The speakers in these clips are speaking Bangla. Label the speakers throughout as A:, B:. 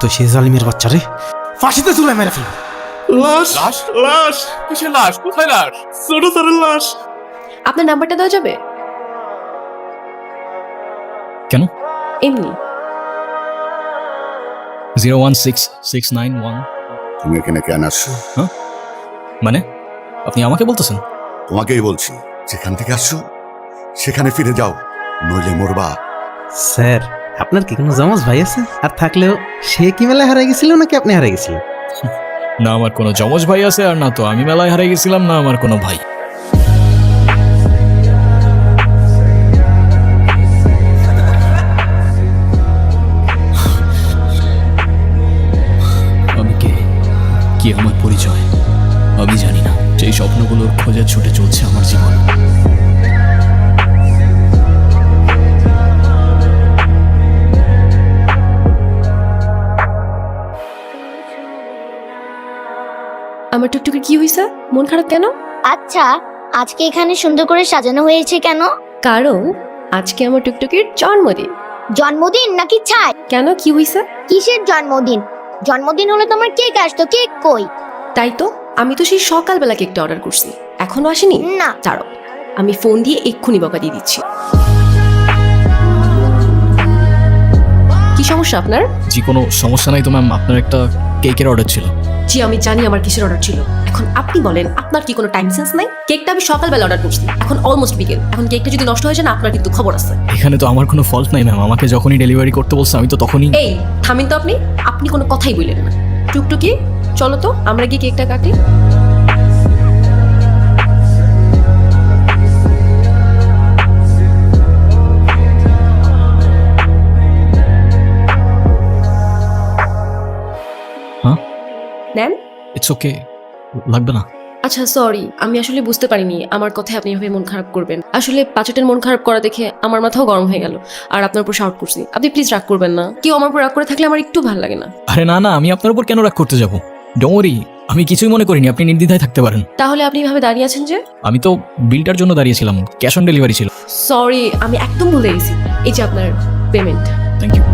A: তো সে জালিমের বাচ্চা রে। ফাঁসিতে চুলে মেরে ফেলব।
B: লাশ?
C: লাশ?
B: লাশ?
C: কিসের লাশ? কোথায় লাশ?
B: ছোট স্যারের লাশ।
D: আপনার নাম্বারটা দেওয়া যাবে?
E: কেন?
D: এমনি।
E: Zero one six six nine one.
F: তুমি এখানে কেন আসছো? হ্যাঁ?
E: মানে? আপনি আমাকে বলতেছেন?
F: তোমাকেই বলছি যেখান থেকে আসছো সেখানে ফিরে যাও নইলে মরবা।
A: স্যার আপনার কি কোনো জমজ ভাই আছে? আর থাকলেও সে কি মেলায় হারিয়ে গেছিল নাকি আপনি হারিয়ে গেছিলেন?
E: না আমার কোনো যমজ ভাই আছে আর না তো আমি মেলায় হারিয়ে গেছিলাম না আমার কোনো ভাই। আমি কে? কি আমার পরিচয়? আমি জানি না। সেই স্বপ্নগুলোর খোঁজে ছুটে চলছে আমার জীবন।
D: আমার টুকটুকি কি হয়েছে মন খারাপ কেন?
G: আচ্ছা আজকে এখানে সুন্দর করে সাজানো হয়েছে কেন?
D: কারণ আজকে আমার টুকটুকির জন্মদিন।
G: জন্মদিন নাকি ছাই?
D: কেন কি হয়েছে
G: কিসের জন্মদিন? জন্মদিন হলে তোমার কেক আসতো কেক কই?
D: তাই তো আমি তো সেই সকালবেলা কেকটা অর্ডার করছি। এখনও আসেনি?
G: না।
D: দাঁড়ো আমি ফোন দিয়ে এক্ষুনি বকা দিয়ে দিচ্ছি। কি সমস্যা আপনার?
E: জি কোনো সমস্যা নাই তো ম্যাম। আপনার একটা কেকের অর্ডার ছিল।
D: জি আমি জানি আমার কিসের অর্ডার ছিল। এখন আপনি বলেন আপনার কি কোনো টাইম সেন্স নাই? কেকটা আমি সকালবেলা অর্ডার করছি এখন অলমোস্ট বিকেল। এখন কেকটা যদি নষ্ট হয়ে যায় না আপনার কিন্তু খবর আছে।
E: এখানে তো আমার কোনো ফল্ট নাই ম্যাম আমাকে যখনই ডেলিভারি করতে বলছে আমি তো তখনই
D: এই থামিন তো আপনি আপনি কোনো কথাই বললেন না। টুকটুকি চলো তো আমরা গিয়ে কেকটা কাটি। নেন
E: ইটস ওকে লাগবে না।
D: আচ্ছা সরি আমি আসলে বুঝতে পারিনি। আমার কথায় আপনি এভাবে মন খারাপ করবেন। আসলে বাচ্চাটার মন খারাপ করা দেখে আমার মাথাও গরম হয়ে গেল। আর আপনার উপর শাউট করছি। আপনি প্লিজ রাগ করবেন না। কেউ আমার উপর রাগ করে থাকলে আমার একটু ভালো লাগে না।
E: আরে না না আমি আপনার উপর কেন রাগ করতে যাব? ডোমরি আমি কিছুই মনে করিনি। আপনি নির্দ্বিধায় থাকতে পারেন।
D: তাহলে আপনি এভাবে দাঁড়িয়ে আছেন যে?
E: আমি তো বিলটার জন্য দাঁড়িয়েছিলাম। ক্যাশ অন ডেলিভারি ছিল।
D: সরি আমি একদম ভুলে গেছি। এই যে আপনার পেমেন্ট
E: থ্যাংক ইউ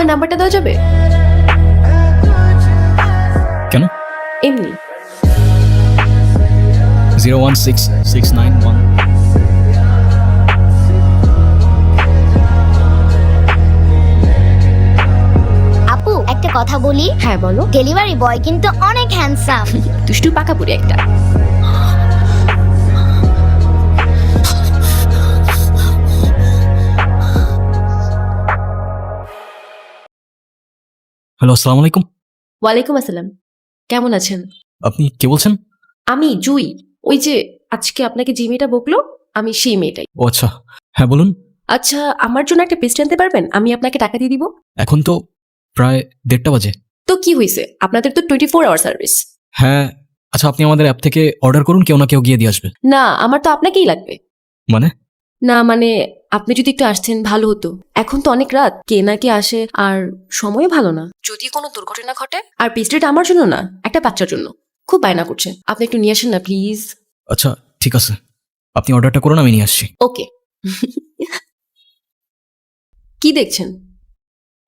D: আপনার নাম্বারটা দেওয়া যাবে?
E: কেন?
D: এমনি।
E: Zero one six six nine one.
G: আপু একটা কথা বলি?
D: হ্যাঁ বলো।
G: ডেলিভারি বয় কিন্তু অনেক হ্যান্ডসাম
D: দুষ্টু পাকা পুরি একটা।
E: হ্যালো আসসালামু আলাইকুম
D: ওয়ালাইকুম আসসালাম। কেমন আছেন?
E: আপনি কে বলছেন?
D: আমি জুই। ওই যে আজকে আপনাকে যে মেয়েটা বকলো আমি সেই মেয়েটাই।
E: ও আচ্ছা। হ্যাঁ বলুন।
D: আচ্ছা আমার জন্য একটা পেস্ট আনতে পারবেন? আমি আপনাকে টাকা দিয়ে দিব।
E: এখন তো প্রায় দেড়টা বাজে।
D: তো কি হয়েছে? আপনাদের তো টোয়েন্টি ফোর আওয়ার সার্ভিস
E: হ্যাঁ আচ্ছা আপনি আমাদের অ্যাপ থেকে অর্ডার করুন কেউ না কেউ গিয়ে দিয়ে আসবে।
D: না আমার তো আপনাকেই লাগবে।
E: মানে?
D: না মানে আপনি যদি একটু আসতেন ভালো হতো। এখন তো অনেক রাত কে না কে আসে আর সময় ভালো না। যদি কোনো দুর্ঘটনা ঘটে আর পেস্ট্রিটা আমার জন্য না একটা বাচ্চার জন্য খুব বায়না করছে। আপনি একটু নিয়ে আসেন না প্লিজ
E: আচ্ছা ঠিক আছে। আপনি অর্ডারটা করুন আমি নিয়ে আসছি।
D: ওকে কি দেখছেন?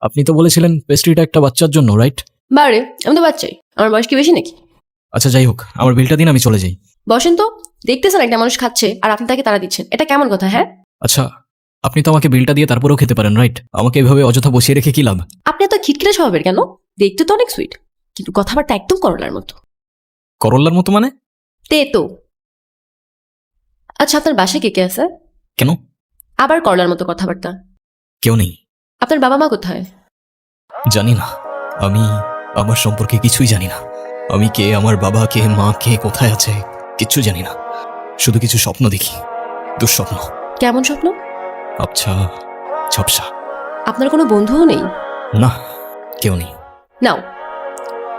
E: আপনি তো বলেছিলেন পেস্ট্রিটা একটা বাচ্চার জন্য রাইট
D: বারে আমি তো বাচ্চাই। আমার বয়স কি বেশি নাকি?
E: আচ্ছা যাই হোক আমার বিলটা দিন আমি চলে যাই।
D: বসেন তো দেখতেছেন একটা মানুষ খাচ্ছে আর আপনি তাকে তারা দিচ্ছেন। এটা কেমন কথা হ্যাঁ?
E: আচ্ছা আপনি তো আমাকে বিলটা দিয়ে তারপরেও খেতে পারেন রাইট আমাকে এভাবে অযথা বসিয়ে রেখে কি লাভ?
D: আপনি এত খিটখিটে স্বভাবের কেন? দেখতে তো অনেক সুইট কিন্তু কথাবার্তা একদম করলার মতো।
E: করল্লার মতো মানে?
D: তে তো। আচ্ছা আপনার বাসায় কে কে আছে?
E: কেন?
D: আবার করলার মতো কথাবার্তা।
E: কেউ নেই।
D: আপনার বাবা মা কোথায়?
E: জানি না। আমি আমার সম্পর্কে কিছুই জানি না। আমি কে আমার বাবা কে মা কে কোথায় আছে কিচ্ছু জানি না। শুধু কিছু স্বপ্ন দেখি। দুঃস্বপ্ন।
D: কেমন স্বপ্ন?
E: আচ্ছা ঝপসা।
D: আপনার কোনো বন্ধুও নেই?
E: না কেউ নেই।
D: নাও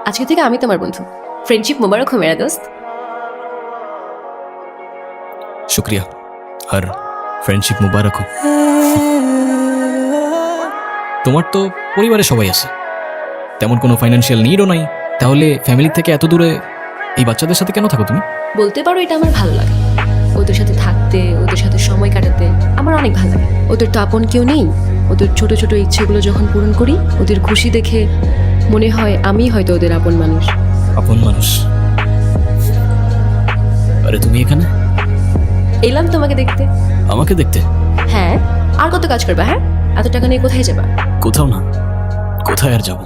D: আজকে থেকে আমি তোমার বন্ধু। ফ্রেন্ডশিপ মোবারক হো মেরা দোস্ত।
E: শুক্রিয়া। আর ফ্রেন্ডশিপ মুবারক হোক। তোমার তো পরিবারে সবাই আছে। তেমন কোনো ফাইন্যান্সিয়াল নিডও নাই। তাহলে ফ্যামিলি থেকে এত দূরে এই বাচ্চাদের সাথে কেন থাকো তুমি?
D: বলতে পারো এটা আমার ভালো লাগে। ওদের সাথে থাকতে ওদের সাথে সময় কাটাতে আমার অনেক ভালো লাগে। ওদের তো আপন কেউ নেই। ওদের ছোট ছোট ইচ্ছেগুলো যখন পূরণ করি ওদের খুশি দেখে মনে হয় আমি হয়তো ওদের আপন মানুষ।
E: আপন মানুষ। আরে তুমি এখানে?
D: এলাম তোমাকে দেখতে।
E: আমাকে দেখতে?
D: হ্যাঁ। আর কত কাজ করবে হ্যাঁ? এত টাকা নিয়ে কোথায় যাবা?
E: কোথাও না। কোথায় আর যাব?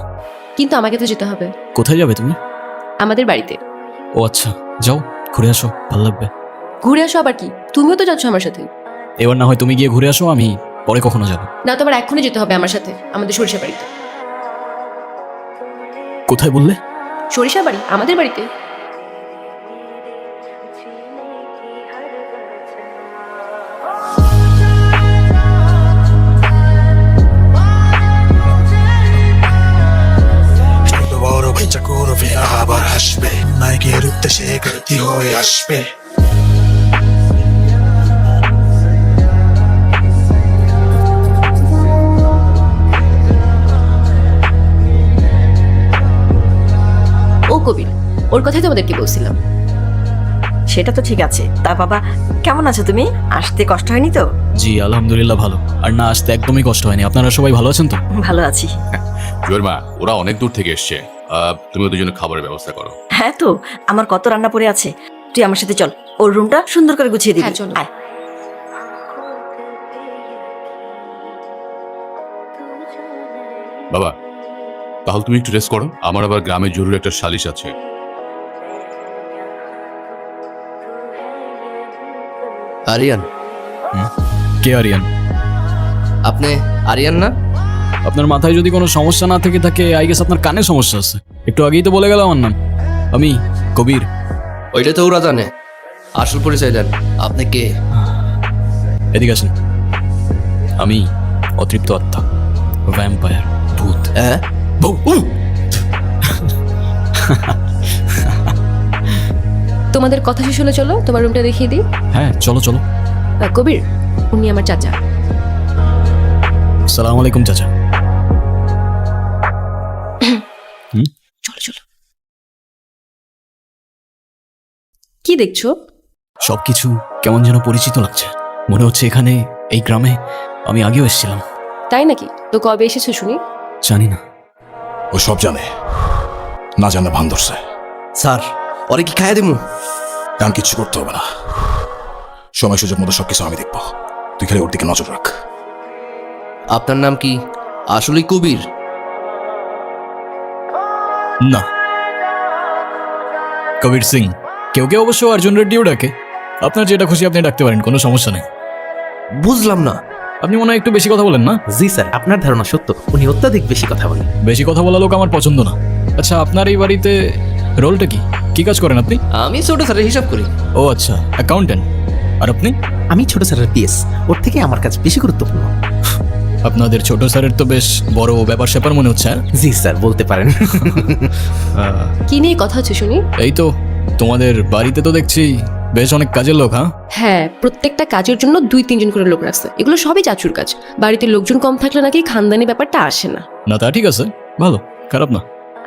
D: কিন্তু আমাকে তো যেতে হবে।
E: কোথায় যাবে তুমি?
D: আমাদের বাড়িতে।
E: ও আচ্ছা যাও ঘুরে আসো ভালো লাগবে।
D: ঘুরে আসো আবার কি? তুমিও তো যাচ্ছ আমার সাথে।
E: এবার না হয় তুমি গিয়ে ঘুরে আসো আমি পরে কখনো যাব।
D: না তোমার এক্ষুনি যেতে হবে আমার সাথে আমাদের সরিষা বাড়িতে।
E: কোথায় বললে?
D: সরিষা বাড়ি? আমাদের বাড়িতে?
C: করবে আবার আসবে নায়কের উদ্দেশ্যে গতি হয়ে আসবে
D: ওর কথাই তোমাদেরকে বলছিলাম।
H: সেটা তো ঠিক আছে। তা বাবা কেমন আছো তুমি? আসতে কষ্ট হয়নি তো?
E: জি আলহামদুলিল্লাহ ভালো। আর না আসতে একদমই কষ্ট হয়নি। আপনারা সবাই ভালো আছেন তো?
H: ভালো আছি।
I: জুয়ের মা ওরা অনেক দূর থেকে এসছে। তুমি ওদের জন্য খাবারের ব্যবস্থা করো।
H: হ্যাঁ তো আমার কত রান্না পড়ে আছে। তুই আমার সাথে চল ওর রুমটা সুন্দর করে গুছিয়ে দিবি।
D: হ্যাঁ, চলো।
H: আয়।
I: বাবা তাহলে তুমি একটু রেস্ট করো। আমার আবার গ্রামে জরুরি একটা সালিশ আছে।
J: আরিয়ান।
E: কে আরিয়ান?
J: আপনি আরিয়ান না?
E: আপনার মাথায় যদি কোনো সমস্যা না থেকে থাকে আই গেস আপনার কানে সমস্যা আছে। একটু আগেই তো বলে গেল আমার নাম। আমি কবির।
J: ওইটা তো ওরা জানে। আসল পরিচয় দেন। আপনি কে?
E: এদিকে আসেন। আমি অতৃপ্ত আত্মা। ভ্যাম্পায়ার ভূত।
J: হ্যাঁ?
D: তোমাদের কথা শেষ হলে চলো তোমার রুমটা দেখিয়ে দিই।
E: হ্যাঁ চলো চলো।
D: আহ, কবির উনি আমার চাচা।
E: সালাম আলাইকুম চাচা।
D: চলো চলো। কি দেখছ?
E: সবকিছু কেমন যেন পরিচিত লাগছে। মনে হচ্ছে এখানে এই গ্রামে আমি আগেও এসেছিলাম।
D: তাই নাকি? তো কবে এসেছ শুনি?
E: জানি না।
C: ও সব জানে। না জানা ভান ধরছে।
J: স্যার ওরে কি খাইয়া দিমু?
C: কারণ কিচ্ছু করতে হবে না। সময় সুযোগ মতো সবকিছু আমি দেখব। তুই খালি ওর দিকে নজর রাখ।
J: আপনার নাম কি? আসলে কবির?
E: না। কবির সিং কেউ কেউ অবশ্য অর্জুন রেড্ডিও ডাকে। আপনার যেটা খুশি আপনি ডাকতে পারেন কোনো সমস্যা নেই।
J: বুঝলাম না।
E: আপনি মনে হয় একটু বেশি কথা বলেন না?
A: জি স্যার আপনার ধারণা সত্য। উনি অত্যাধিক বেশি কথা বলেন।
E: বেশি কথা বলা লোক আমার পছন্দ না। আচ্ছা আপনার এই বাড়িতে রোলটা কি? কি কাজ করেন আপনি?
J: আমি ছোট স্যারের হিসাব করি।
E: ও আচ্ছা। অ্যাকাউন্টেন্ট আর আপনি?
A: আমি ছোট স্যারের পিএস। ওর থেকে আমার কাছে বেশি গুরুত্বপূর্ণ।
E: আপনাদের ছোট স্যারের তো বেশ বড় ব্যাপার স্যাপার মনে হচ্ছে হ্যাঁ?
A: জি স্যার বলতে পারেন।
D: কি নিয়ে কথা হচ্ছে শুনি?
E: এই তো তোমাদের বাড়িতে তো দেখছি বেশ অনেক কাজের লোক হ্যাঁ?
D: হ্যাঁ প্রত্যেকটা কাজের জন্য দুই তিনজন করে লোক রাখছে। এগুলো সবই চাচুর কাজ। বাড়িতে লোকজন কম থাকলে নাকি খানদানি ব্যাপারটা আসে না।
E: না তা ঠিক আছে। ভালো খারাপ না।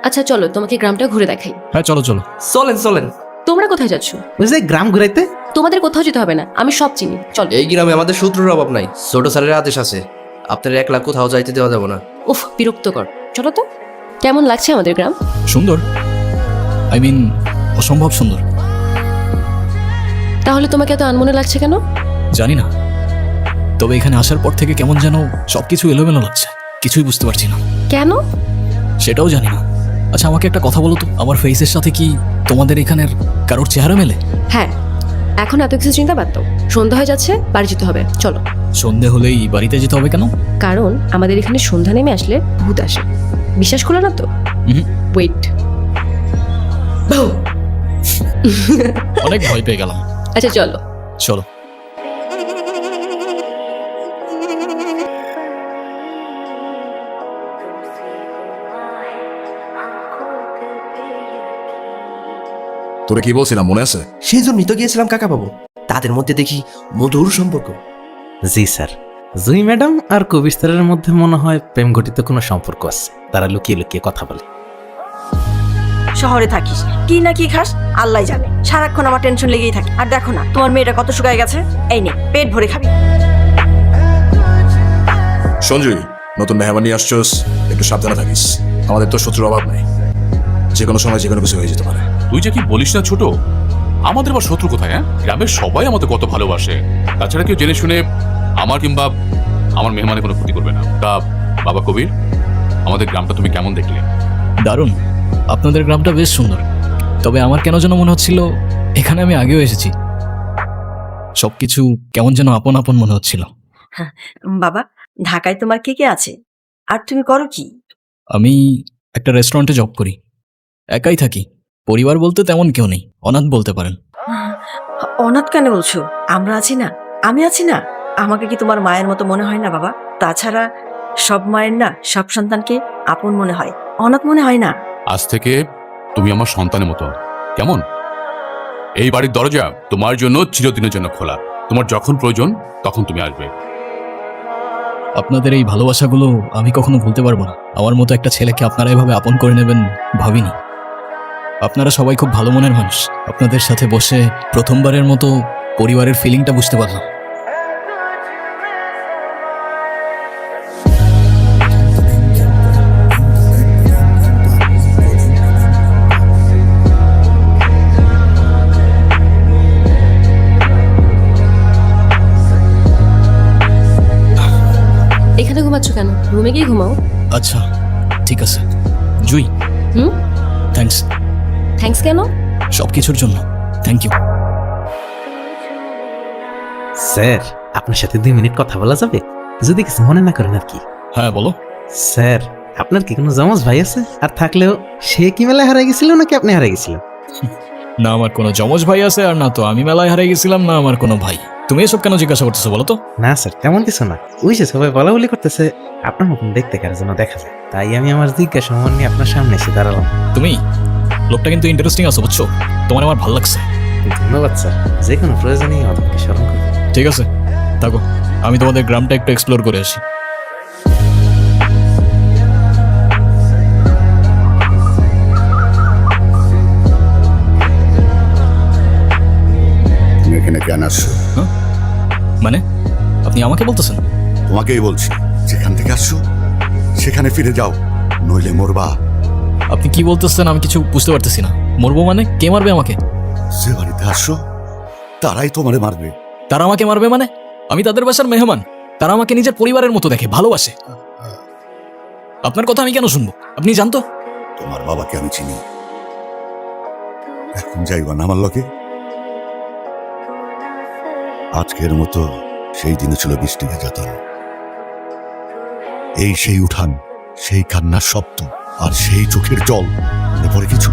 D: আচ্ছা চলো তোমাকে গ্রামটা ঘুরে দেখাই।
E: হ্যাঁ চলো চলো।
J: চলেন চলেন।
D: তোমরা কোথায় যাচ্ছ?
A: ওই যে গ্রাম ঘুরাইতে?
D: তোমাদের কোথাও যেতে হবে না আমি সব চিনি। চলো।
J: এই গ্রামে আমাদের শত্রুর অভাব নাই। ছোট স্যারের আদেশ আছে। আপনার এক লাখ কোথাও যাইতে দেওয়া যাবে না।
D: উফ বিরক্তকর। চলো তো। কেমন লাগছে আমাদের গ্রাম?
E: সুন্দর। আই মিন অসম্ভব সুন্দর।
D: তাহলে তোমাকে এত আনমনে লাগছে কেন?
E: জানি না। তবে এখানে আসার পর থেকে কেমন যেন সবকিছু এলোমেলো লাগছে। কিছুই বুঝতে পারছি না।
D: কেন?
E: সেটাও জানি না। আচ্ছা আমাকে একটা কথা বলো তো। আমার ফেসের সাথে কি তোমাদের এখানের কারোর চেহারা মেলে?
D: হ্যাঁ এখন এত কিছু চিন্তা বাদ দাও সন্ধ্যা হয়ে যাচ্ছে বাড়ি যেতে হবে। চলো।
E: সন্ধে হলেই বাড়িতে যেতে হবে কেন?
D: কারণ আমাদের এখানে সন্ধ্যা নেমে আসলে ভূত আসে। বিশ্বাস করো না তো। ওয়েট
E: অনেক ভয় পেয়ে গেলাম।
D: আচ্ছা চলো।
E: চলো।
C: তোরে কি বলছিলাম মনে আছে?
J: সেই জন্যই তো গিয়েছিলাম কাকা বাবু তাদের মধ্যে দেখি মধুর সম্পর্ক।
A: জি স্যার। জুই ম্যাডাম আর কবির স্যারের মধ্যে মনে হয় প্রেম ঘটিত কোনো সম্পর্ক আছে। তারা লুকিয়ে লুকিয়ে কথা বলে।
H: শহরে থাকিস। কি না কি খাস আল্লাহ জানে। সারাক্ষণ আমার টেনশন লেগেই থাকে। আর দেখো না তোমার মেয়েটা কত শুকায় গেছে? এই নে পেট ভরে খাবি।
C: সঞ্জয় নতুন মেহমান নিয়ে আসছোস একটু সাবধানে থাকিস। আমাদের তো শত্রুর অভাব নেই। যে কোনো সময় যে কোনো কিছু হয়ে যেতে পারে।
I: তুই যে কি বলিস না ছোট? আমাদের বা শত্রু কোথায় হ্যাঁ? গ্রামের সবাই আমাদের কত ভালোবাসে। তাছাড়া কেউ জেনে শুনে আমার কিংবা আমার মেহমানের কোনো ক্ষতি করবে না। তা বাবা কবির আমাদের গ্রামটা তুমি কেমন দেখলে?
E: দারুণ। আপনাদের গ্রামটা বেশ সুন্দর। তবে আমার কেন যেন মনে হচ্ছিল এখানে আমি আগেও এসেছি। সবকিছু কেমন যেন আপন আপন মনে হচ্ছিল।
H: বাবা ঢাকায় তোমার কে কে আছে? আর তুমি করো কি?
E: আমি একটা রেস্টুরেন্টে জব করি। একাই থাকি। পরিবার বলতে তেমন কেউ নেই। অনাথ বলতে পারেন।
H: অনাথ কেন বলছো? আমরা আছি না। আমি আছি না। আমাকে কি তোমার মায়ের মতো মনে হয় না বাবা? তাছাড়া সব মায়ের না সব সন্তানকে আপন মনে হয়। অনাথ মনে হয় না।
I: আজ থেকে তুমি আমার সন্তানের মতো। কেমন? এই বাড়ির দরজা তোমার জন্য চিরদিনের জন্য খোলা। তোমার যখন প্রয়োজন তখন তুমি আসবে।
E: আপনাদের এই ভালোবাসাগুলো আমি কখনো ভুলতে পারব না। আমার মতো একটা ছেলেকে আপনারা এভাবে আপন করে নেবেন ভাবিনি। আপনারা সবাই খুব ভালো মনের মানুষ। আপনাদের সাথে বসে প্রথমবারের মতো পরিবারের ফিলিংটা বুঝতে পারলাম।
D: এখানে ঘুমাচ্ছ কেন? রুমে গিয়ে ঘুমাও।
E: আচ্ছা ঠিক আছে। জুই।
D: হুম?
E: থ্যাঙ্কস
D: থ্যাঙ্কস কেন?
E: সব কিছুর জন্য। থ্যাংক ইউ
A: স্যার আপনার সাথে দুই মিনিট কথা বলা যাবে? যদি কিছু মনে না করেন আর কি।
E: হ্যাঁ বলো।
A: স্যার আপনার কি কোনো জমজ ভাই আছে? আর থাকলেও সে কি মেলায় হারাই গেছিল নাকি আপনি হারাই গেছিলেন?
E: না আমার কোনো যমজ ভাই আছে আর না তো আমি মেলায় হারিয়ে গেছিলাম না আমার কোনো ভাই। তুমি এসব কেন জিজ্ঞাসা করতেছো বলো তো?
A: না স্যার তেমন কিছু না। ওই যে সবাই বলা বলি করতেছে আপনার মতন দেখতে কার জন্য দেখা যায়। তাই আমি আমার জিজ্ঞাসা মন নিয়ে আপনার সামনে এসে দাঁড়ালাম।
E: তুমি? লোকটা কিন্তু ইন্টারেস্টিং আছে বুঝছ? তোমার আমার ভালো লাগছে।
A: ধন্যবাদ স্যার। যে কোনো প্রয়োজনে আমাদেরকে স্মরণ করবেন
E: ঠিক আছে থাকো। আমি তোমাদের গ্রামটা একটু এক্সপ্লোর করে আসি।
F: তুমি এখানে কেন আসছো?
E: মানে? আপনি আমাকে বলতেছেন?
F: তোমাকেই বলছি যেখান থেকে আসছো সেখানে ফিরে যাও। নইলে মরবা।
E: আপনি কি বলতেছেন আমি কিছু বুঝতে পারতেছি না। মরবো মানে কে মারবে আমাকে?
F: যে বাড়িতে আসছো তারাই তোমারে মারবে।
E: তারা আমাকে মারবে মানে? আমি তাদের বাসার মেহমান। তারা আমাকে নিজের পরিবারের মতো দেখে ভালোবাসে। আপনার কথা আমি কেন শুনব? আপনি জানতো?
F: তোমার বাবাকে আমি চিনি। এখন যাইবা না আমার লগে? আজকের মতো সেই দিনে ছিল বৃষ্টি ভেজাতন এই সেই উঠান সেই কান্নার শব্দ। আর সেই চোখের জল মনে পড়ে কিছু।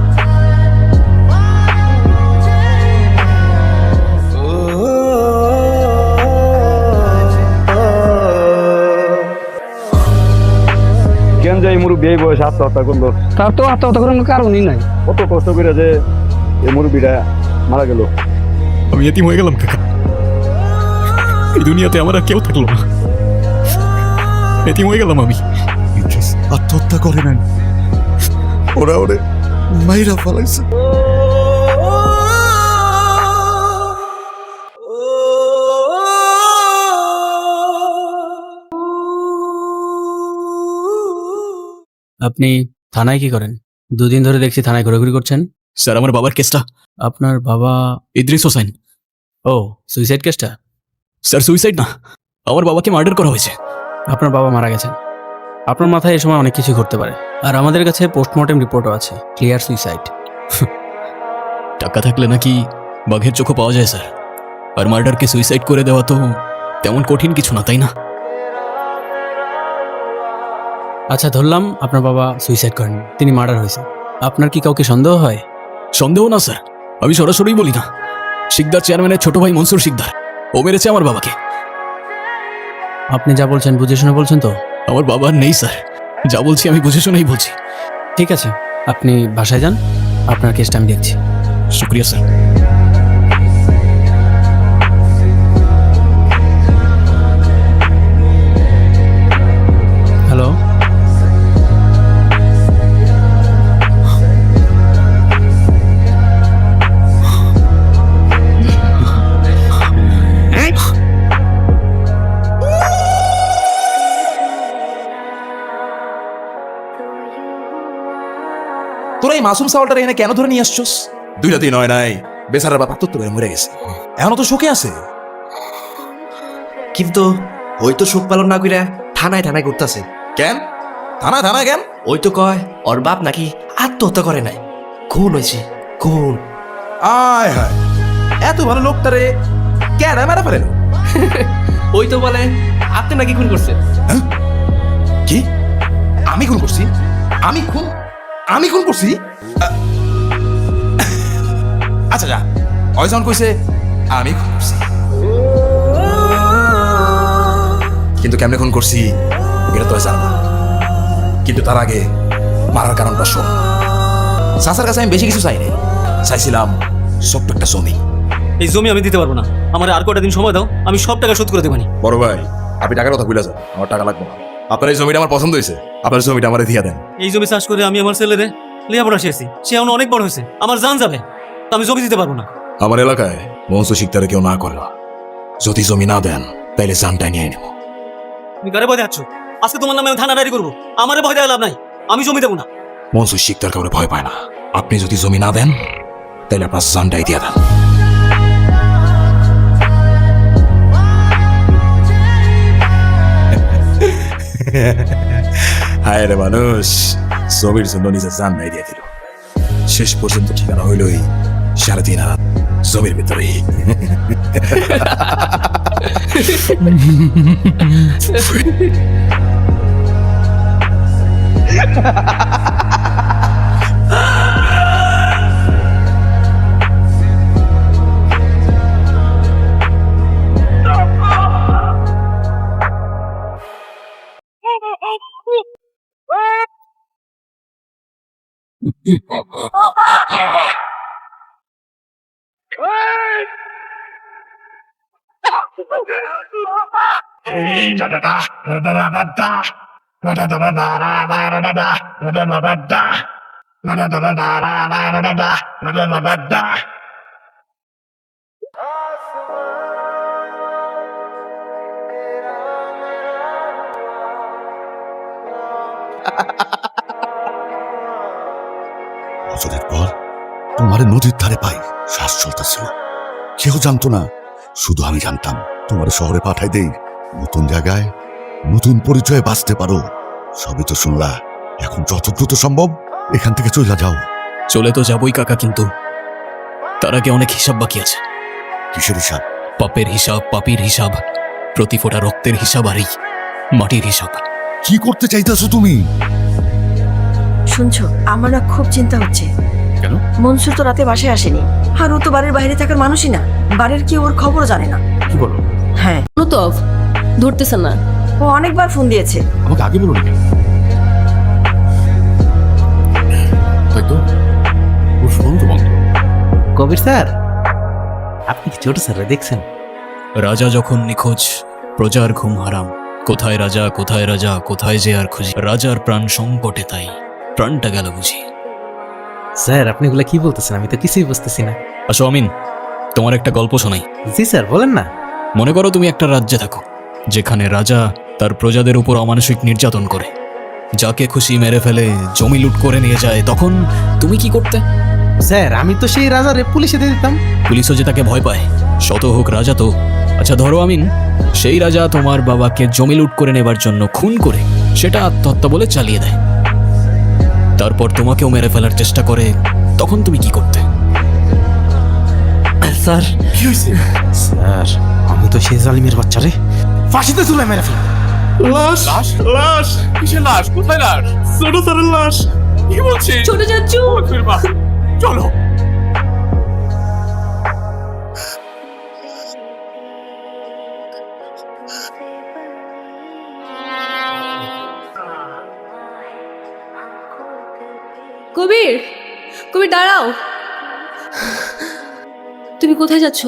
B: কেন যে এই মুরব্বী এই বয়সে আত্মহত্যা করল? তার তো আত্মহত্যা করার কারণই নাই। কত কষ্ট করে যে এই মুরব্বীটা মারা গেল।
E: আমি এতিম হয়ে গেলাম কাকা। এই দুনিয়াতে আমার আর কেউ থাকল না। এতিম হয়ে গেলাম আমি।
F: আত্মহত্যা করে নাই। ওরা ওরে। মাইরা ফেলাইছে।
K: আপনি থানায় কি করেন? দুদিন ধরে দেখছি থানায় ঘোরাঘুরি করছেন।
E: স্যার আমার বাবার কেসটা।
K: আপনার বাবা
E: ইদ্রিস হোসেন।
K: ও সুইসাইড কেসটা?
E: স্যার সুইসাইড না। আমার বাবাকে মার্ডার করা হয়েছে।
K: আপনার বাবা মারা গেছেন। আপনার মাথায় এই সময় অনেক কিছু ঘটতে পারে। আর আমাদের কাছে পোস্টমর্টেম রিপোর্টও আছে। Clear suicide.
E: টাকা থাকলে নাকি বাঘের চোখও পাওয়া যায় স্যার। আর মার্ডারকে সুইসাইড করে দেওয়া তো তেমন কঠিন কিছু না তাই না?
K: আচ্ছা ধরলাম আপনার বাবা সুইসাইড করেন তিনি মার্ডার হয়েছে। আপনার কি কাউকে সন্দেহ হয়?
E: সন্দেহ না স্যার। আমি সরাসরি বলি না। শিকদার চেয়ারম্যানের ছোট ভাই মনসুর শিকদার। ও মেরেছে আমার বাবাকে।
K: আপনি যা বলছেন বুঝে শুনে বলছেন তো?
E: আমার বাবা আর নেই স্যার। যা বলছি আমি বুঝে শুনেই বলছি।
K: ঠিক আছে আপনি বাসায় যান। আপনার কেসটা আমি দেখছি।
E: শুক্রিয়া স্যার।
C: এই মাসুম সাওয়ালটা এখানে কেন ধরে নিয়ে আসছস? দুই রাতেই নয় নাই। বেচারার বাপ আত্মহত্যা করে মরে গেছে। এখনও তো শোকে আছে।
J: কিন্তু ওই তো সুখ পালন না কইরা থানায় থানায় ঘুরতাছে।
C: কেন? থানা থানা কেন?
J: ওই তো কয় ওর বাপ নাকি আত্মহত্যা করে নাই। খুন হয়েছে খুন।
C: আয় হায়। এত ভালো লোকটারে কেন মেরা ফেলেন
J: ওই তো বলে আপনি নাকি খুন করছেন?
C: কি? আমি খুন করছি? আমি খুন? আমি খুন করছি? আচ্ছা যা। অয়জন কইছে আমি খুন করছি কিন্তু কেমনে খুন করছি এটা তো জানবা কিন্তু তার আগে মারার কারণটা শোন। চাচার কাছে আমি বেশি কিছু চাই নাই। চাইছিলাম ছোট্ট একটা জমি।
K: এই জমি আমি দিতে পারব না। আমার আর কটা দিন সময় দাও আমি সব টাকা শোধ করে দেবানি
C: বড় ভাই আপনি টাকার কথা ভুলে যান। আমার টাকা লাগবে না। আপনার এই জমিটা আমার পছন্দ হয়েছে। আপনার জমিটা আমার দিয়ে দেন।
K: এই জমি চাষ করে আমি আমার ছেলেরে লেখাপড়া শিখেছি সে এখন অনেক বড় হয়েছে আমার জান যাবে। তো আমি জমি দিতে পারব না।
C: আমার এলাকায় মঞ্চ শিখতারে কেউ না করে যদি জমি না দেন তাইলে জানটাই নিয়ে নেব।
K: তুমি গাড়ি ভয় দেখাচ্ছ? আজকে তোমার নামে আমি থানা ডায়েরি করব। আমারে ভয় দেওয়া লাভ নাই। আমি জমি দেবো না।
C: মঞ্চ শিখতার কাউরে ভয় পায় না। আপনি যদি জমি না দেন তাইলে আপনার জানটাই দিয়ে দেন। হায় রে মানুষ, ছবির জন্য নিজের জান নাই দিয়ে দিল। শেষ পর্যন্ত ঠিকানা হইলই সারাদিন হাত জমির ha
F: বছরের Ha. তোমার নদীর ধারে পাই। শ্বাস চলতেছিল। কেউ জানতো না? শুধু আমি জানতাম তোমার শহরে পাঠাই দেই। নতুন জায়গায় নতুন পরিচয়ে বাঁচতে পারো। সবই তো শুনলা। এখন যত দ্রুত সম্ভব এখান থেকে চলে যাও।
E: চলে তো যাবই কাকা কিন্তু তার আগে অনেক হিসাব বাকি আছে।
F: কিসের হিসাব?
E: পাপের হিসাব পাপির হিসাব প্রতি ফোঁটা রক্তের হিসাব আর এই মাটির হিসাব।
F: কি করতে চাইতেছো তুমি?
H: শুনছো আমার না খুব চিন্তা হচ্ছে।
C: কেন?
H: মনসুর তো রাতে বাসায় আসেনি। আর ও তো বাড়ির বাইরে থাকার মানুষই না। বাড়ির কেউ ওর খবর জানে না।
C: কি বলো?
H: হ্যাঁ।
D: তো অফ ধরতেছে না।
H: ও অনেকবার ফোন দিয়েছে।
C: আমাকে আগে বলো কেন? তাই তো। ওর ফোন তো বন্ধ।
A: কবির স্যার আপনি কি ছোট স্যার দেখছেন?
E: রাজা যখন নিখোঁজ প্রজার ঘুম হারাম। কোথায় রাজা কোথায় রাজা কোথায় যে আর খুঁজি। রাজার প্রাণ সংকটে তাই। প্রাণটা গেল বুঝি।
A: স্যার আপনি এগুলা কি বলতেছেন? আমি তো কিছুই বুঝতেছি না।
E: আসো আমিন তোমার একটা গল্প শোনাই।
A: জি স্যার বলেন না।
E: মনে করো তুমি একটা রাজ্যে থাকো যেখানে রাজা তার প্রজাদের উপর অমানসিক নির্যাতন করে। যাকে খুশি মেরে ফেলে জমি লুট করে নিয়ে যায় তখন তুমি কি করতে?
A: স্যার আমি তো সেই রাজারে পুলিশে দিয়ে দিতাম।
E: পুলিশও যে তাকে ভয় পায় শত হোক রাজা তো। আচ্ছা ধরো আমিন সেই রাজা তোমার বাবাকে জমি লুট করে নেবার জন্য খুন করে সেটা আত্মহত্যা বলে চালিয়ে দেয়। তারপর তোমাকেও মেরে ফেলার চেষ্টা করে তখন তুমি কি করতে?
J: স্যার।
C: কি হয়েছে
A: স্যার আমি তো সেই জালিমের বাচ্চারে ফাঁসিতে চুলে মেরে ফেলাম
C: লাশ লাশ? কিসের লাশ? কোথায় লাশ? ছোট স্যারের লাশ। কি বলছিস?
D: ছোট চাচু।
C: চলো।
D: কবির? কবির দাঁড়াও। তুমি কোথায় যাচ্ছ?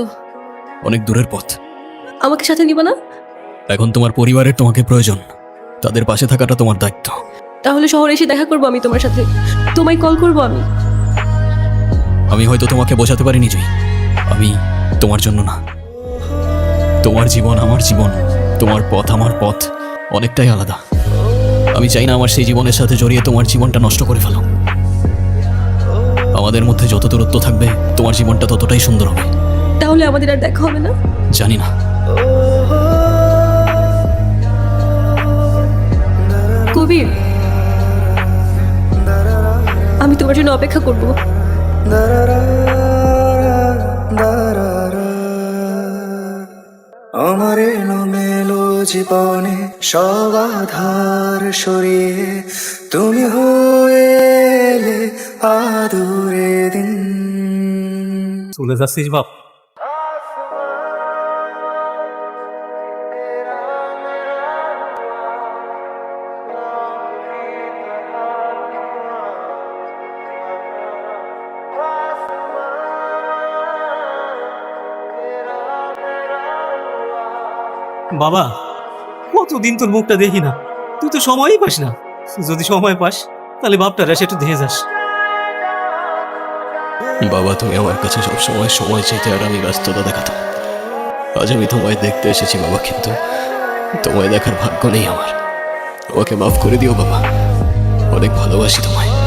E: অনেক দূরের পথ।
D: আমাকে সাথে নিবা না?
E: এখন তোমার পরিবারের তোমাকে প্রয়োজন। তাদের পাশে থাকাটা তোমার দায়িত্ব।
D: তাহলে শহরে এসে দেখা করব আমি তোমার সাথে। তোমায় কল করব আমি।
E: আমি হয়তো তোমাকে বোঝাতে পারিনি জুই আমি তোমার জন্য না। তোমার জীবন আমার জীবন। তোমার পথ আমার পথ। অনেকটাই আলাদা। আমি চাই না আমার সেই জীবনের সাথে জড়িয়ে তোমার জীবনটা নষ্ট করে ফেলো আমাদের মধ্যে যত দূরত্ব থাকবে তোমার জীবনটা ততটাই সুন্দর হবে।
D: তাহলে আমাদের আর দেখা হবে না?
E: জানি না।
D: কবির আমি তোমার জন্য অপেক্ষা করব।
L: আমার এলোমেলো জীবনে সব আধার সরিয়ে। তুমি হয়ে আদুরে দিন
M: চলে যাচ্ছিস বাপ বাবা, কতদিন তোর মুখটা দেখি না? তুই তো সময়ই পাস না। যদি সময় পাস, তাহলে বাপটা রেসে একটু দেখে যাস।
E: বাবা, তুমি আমার কাছে সবসময় সময় চাইতে আর আমি ব্যস্ততা দেখাতাম। আজ আমি তোমায় দেখতে এসেছি বাবা, কিন্তু তোমায় দেখার ভাগ্য নেই আমার। আমাকে মাফ করে দিও বাবা, অনেক ভালোবাসি তোমায়।